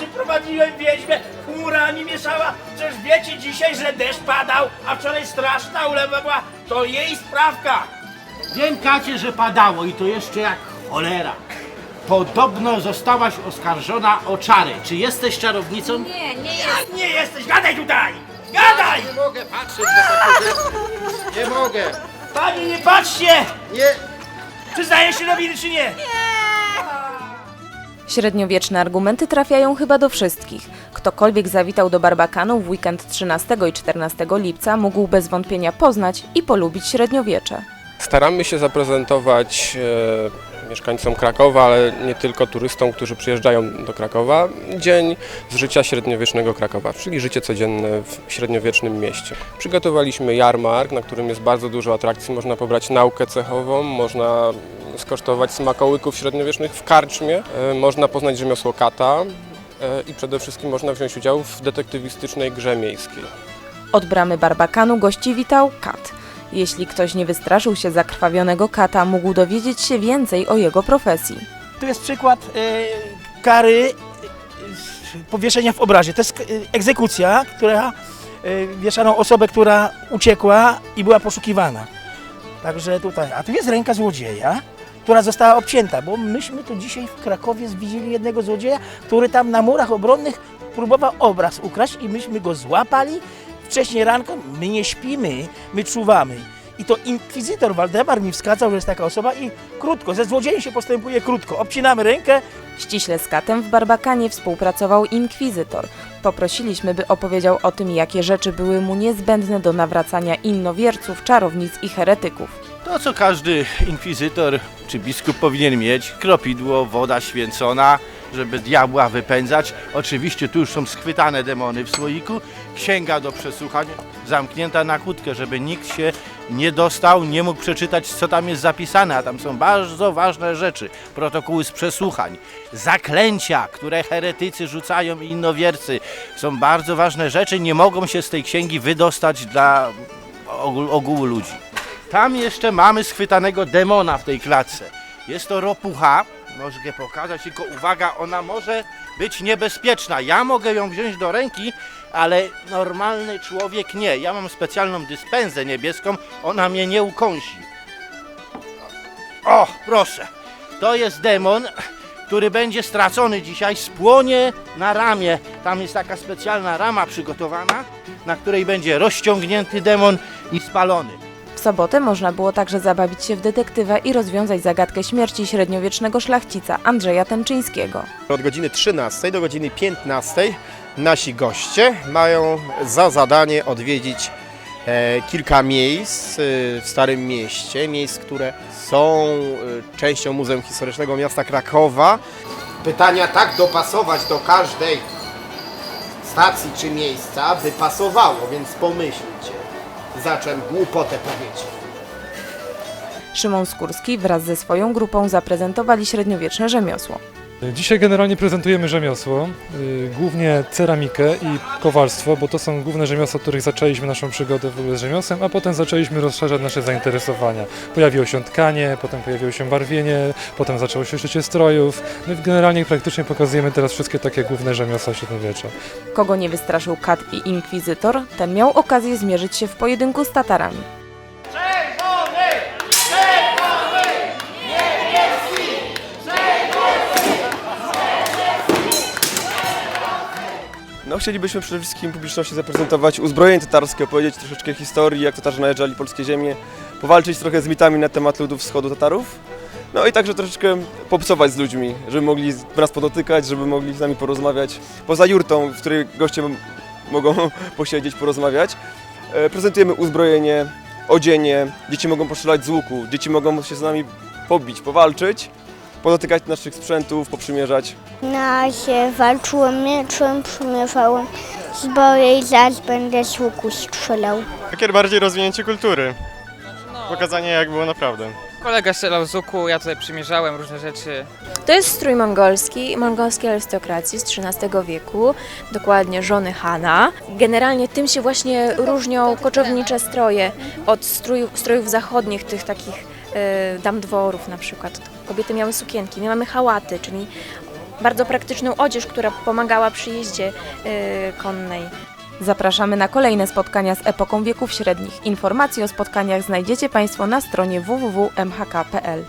mnie chmurami mieszała. Przecież wiecie dzisiaj, że deszcz padał, a wczoraj straszna ulewa była. To jej sprawka. Wiem, Kacie, że padało i to jeszcze jak cholera. Podobno zostałaś oskarżona o czary. Czy jesteś czarownicą? Nie, nie jest. Jak nie jesteś, gadaj tutaj! Gadaj! Nie mogę patrzeć na takie rzeczy. Nie mogę. Panie, nie patrzcie! Nie. Przyznaje się do winy, czy nie? Średniowieczne argumenty trafiają chyba do wszystkich. Ktokolwiek zawitał do Barbakanu w weekend 13 i 14 lipca mógł bez wątpienia poznać i polubić średniowiecze. Staramy się zaprezentować e, mieszkańcom Krakowa, ale nie tylko turystom, którzy przyjeżdżają do Krakowa, dzień z życia średniowiecznego Krakowa, czyli życie codzienne w średniowiecznym mieście. Przygotowaliśmy jarmark, na którym jest bardzo dużo atrakcji. Można pobrać naukę cechową, można skosztować smakołyków średniowiecznych w karczmie, e, można poznać rzemiosło kata e, i przede wszystkim można wziąć udział w detektywistycznej grze miejskiej. Od bramy Barbakanu gości witał kat. Jeśli ktoś nie wystraszył się zakrwawionego kata, mógł dowiedzieć się więcej o jego profesji. Tu jest przykład e, kary e, powieszenia w obrazie. To jest e, egzekucja, która e, wieszano osobę, która uciekła i była poszukiwana. Także tutaj, a tu jest ręka złodzieja, która została obcięta, bo myśmy tu dzisiaj w Krakowie widzieli jednego złodzieja, który tam na murach obronnych próbował obraz ukraść i myśmy go złapali wcześniej ranką. My nie śpimy, my czuwamy. I to inkwizytor Waldemar mi wskazał, że jest taka osoba i krótko, ze złodziejem się postępuje krótko. Obcinamy rękę, Ściśle z katem w Barbakanie współpracował inkwizytor. Poprosiliśmy, by opowiedział o tym, jakie rzeczy były mu niezbędne do nawracania innowierców, czarownic i heretyków. To, co każdy inkwizytor czy biskup powinien mieć, kropidło, woda święcona, żeby diabła wypędzać. Oczywiście tu już są schwytane demony w słoiku, księga do przesłuchań, zamknięta na kłódkę, żeby nikt się nie dostał, nie mógł przeczytać, co tam jest zapisane, a tam są bardzo ważne rzeczy. Protokoły z przesłuchań, zaklęcia, które heretycy rzucają i innowiercy. Są bardzo ważne rzeczy, nie mogą się z tej księgi wydostać dla ogół, ogółu ludzi. Tam jeszcze mamy schwytanego demona w tej klatce. Jest to ropucha. Mogę pokazać, tylko uwaga, ona może być niebezpieczna. Ja mogę ją wziąć do ręki, ale normalny człowiek nie. Ja mam specjalną dyspensę niebieską, ona mnie nie ukąsi. O, proszę. To jest demon, który będzie stracony dzisiaj, spłonie na ramię. Tam jest taka specjalna rama przygotowana, na której będzie rozciągnięty demon i spalony. Sobotę można było także zabawić się w detektywa i rozwiązać zagadkę śmierci średniowiecznego szlachcica Andrzeja Temczyńskiego. Od godziny 13 do godziny 15 nasi goście mają za zadanie odwiedzić e, kilka miejsc e, w Starym Mieście, miejsc, które są e, częścią Muzeum Historycznego Miasta Krakowa. Pytania tak dopasować do każdej stacji czy miejsca, by pasowało, więc pomyślcie, za czym głupotę powiedzieć. Szymon Skórski wraz ze swoją grupą zaprezentowali średniowieczne rzemiosło. Dzisiaj generalnie prezentujemy rzemiosło, y, głównie ceramikę i kowalstwo, bo to są główne rzemiosła, których zaczęliśmy naszą przygodę w ogóle z rzemiosłem, a potem zaczęliśmy rozszerzać nasze zainteresowania. Pojawiło się tkanie, potem pojawiło się barwienie, potem zaczęło się szycie strojów. No i generalnie praktycznie pokazujemy teraz wszystkie takie główne rzemiosła średniowiecza. Kogo nie wystraszył kat i inkwizytor, ten miał okazję zmierzyć się w pojedynku z Tatarami. No chcielibyśmy przede wszystkim publiczności zaprezentować uzbrojenie tatarskie, opowiedzieć troszeczkę historii, jak Tatarzy najeżdżali polskie ziemie, powalczyć trochę z mitami na temat ludów wschodu Tatarów. No i także troszeczkę popsować z ludźmi, żeby mogli nas podotykać, żeby mogli z nami porozmawiać. Poza jurtą, w której goście mogą posiedzieć, porozmawiać. E, Prezentujemy uzbrojenie, odzienie, dzieci mogą postrzelać z łuku, dzieci mogą się z nami pobić, powalczyć, podotykać naszych sprzętów, poprzymierzać. Na razie walczyłem mieczem, przymierzałem zbroję i zaraz będę z łuku strzelał. Takie bardziej rozwinięcie kultury. Pokazanie jak było naprawdę. Kolega strzelał z łuku, ja tutaj przymierzałem różne rzeczy. To jest strój mongolski, mongolskiej arystokracji z XIII wieku, dokładnie żony Hana. Generalnie tym się właśnie różnią koczownicze stroje od strojów, strojów zachodnich, tych takich e, dam dworów na przykład. Kobiety miały sukienki, my mamy hałaty, czyli bardzo praktyczną odzież, która pomagała przy jeździe e, konnej. Zapraszamy na kolejne spotkania z epoką wieków średnich. Informacje o spotkaniach znajdziecie Państwo na stronie www.mhk.pl.